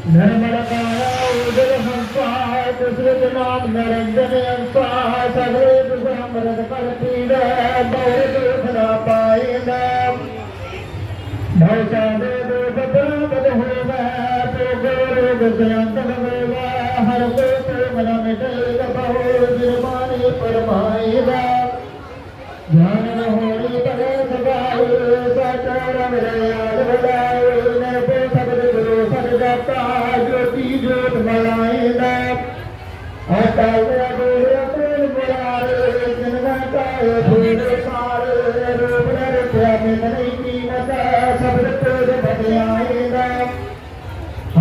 ਆ ਨਰਮਲ ਕਾਇਆ ਉਦਰ ਹੰਸਾ ਦਸਰਤ ਨਾਮ ਨਰੰਜਨ ਅੰਸਾ ਸਗਲੇ ਦੁਖ ਅਮਰਤ ਕਰ ਪੀੜਾ ਬਹੁ ਦੁਖ ਨਾ ਪਾਇਦਾ ਭਉ ਚਾਵੇ ਦੋ ਬਦਲ ਬਦ ਹੋਵੇ ਤੋ ਗੋਰੇ ਗਸਯੰਤ ਹੋਵੇ ਹਰ ਕੋ ਤੇ ਮਨ ਮਿਟੇ ਬਹੁ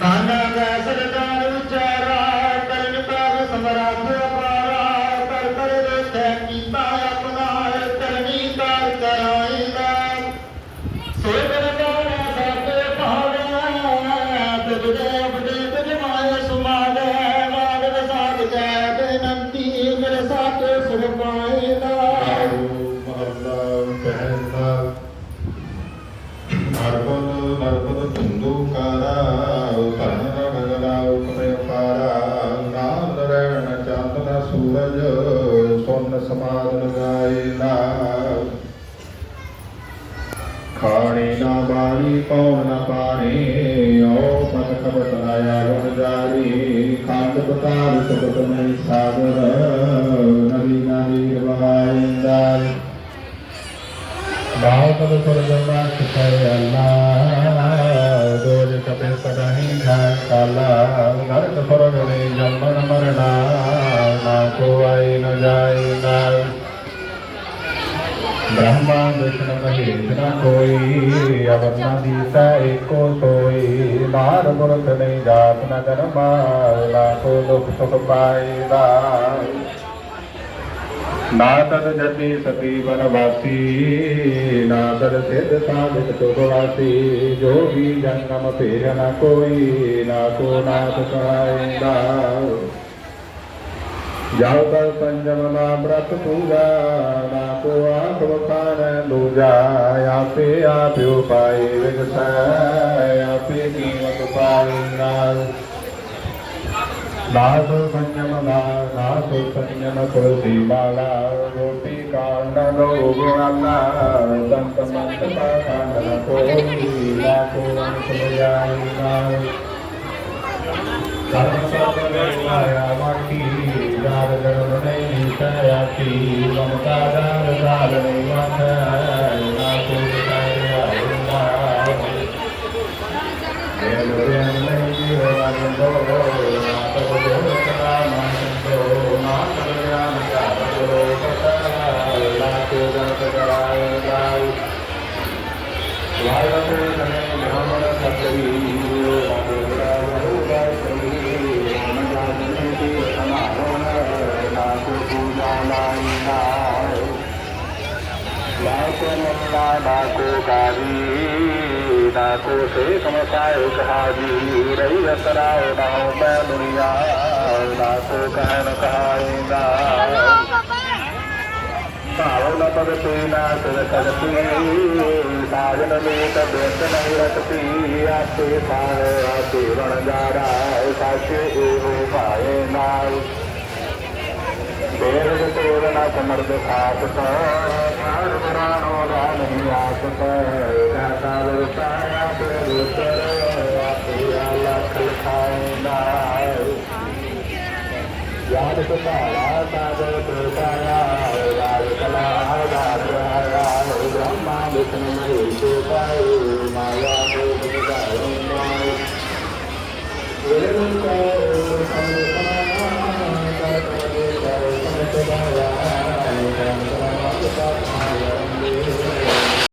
ਦਾਨਾ ਦਾ ਸਰਦਾਰ ਵਿਚਾਰਾ ਕਰਨ ਦਾ ਸਮਰਾਥ ਸਮਾਦ ਲਗਾਏ ਨਾ ਖਾਣੀ ਨਾ ਬਾਣੀ ਪਉਣ ਨਾ ਪਾਣੀ। ਓ ਪਤ ਖਬਤ ਆਇਆ ਗੁਣ ਜਾਰੀ ਖੰਡ ਬਤਾਰ ਸੁਖਤ ਨਹੀਂ ਸਾਗਰ। ਨਵੀ ਨਾਹੀ ਰਵਾਇੰਦਾ ਬਾਹਤ ਸੁਰਜਮਾ ਸਿਖਾਇ ਅੱਲਾ। ਦੋਜ ਕਪੇ ਸਦਾਹੀ ਘਾਟ ਕਾਲਾ। ਨਰਕ ਫਰਗ ਨੇ ਜੰਮਨ ਮਰਨਾ। ਨਾ ਕੋ ਆਈ ਨ ਜਾਈ ਨਾਲ। ब्रह्मा विष्णु महेश न कोई अवर न दीता एको सोई नार मुरत नहीं जात न जन्मा लाखो दुख सुख पाएगा ना तद जति सती वनवासी ना तद सिद्ध साधित सुखवासी जो भी जन्म फेर न कोई ना को नाथ कहाएगा ਜਾਉ ਕਰ ਸੰਜਮ ਨਾ ਬ੍ਰਤ ਪੂਜਾ, ਨਾ ਕੋ ਆਖ ਵਖਾਨ ਦੂਜਾ ਆਪੇ ਆਪ ਉਪਾਈ ਵਿਗਸੈ ਆਪੇ ਕੀਮਤ ਪਾਈ ਨਾਲ। ਨਾ ਸੋ ਨਾ ਨਾ ਸੋ ਸੰਜਮ ਤੁਲਸੀ ਰੋਟੀ ਕਾਂਡ ਲੋ ਗੁਣਾਲਾ ਦੰਤ ਮੰਤ ਪਾ ਕਾਂਡ ਨਾ ਕੋ ਅੰਤ ਲਿਆਈ ਨਾਲ। ਕਰਮ ਸਭ ਵੇਲਾਇਆ கருணை தயாக்கி மமதாரணை வந்த ਲਾਕੋ ਨਾ ਨਾ ਕੋ ਗਾਰੀ ਨਾ ਕੋ ਸੇ ਕਮ ਪਾਏ ਕਹਾਜੀ ਰਹੀ ਅਸਰਾਉ ਨਾ ਹੋ ਮੈਂ ਦੁਨੀਆ ਨਾ ਕੋ ਕਹਿਨ ਕਹਾਇਂਦਾ ਭਾਵ ਨ ਭਗਤੀ ਨਾ ਸਿਰ ਕਰਤੀ ਸਾਜਨ ਮੀਤ ਬੇਤ ਨਹੀਂ ਰਖਤੀ ਆਪੇ ਪਾਏ ਆਪੇ ਰਣ ਜਾਰਾ ਸਾਚੇ ਇਹੋ ਭਾਏ ਨਾਲ ਦੇਰ ਤੇਰ ਨਾ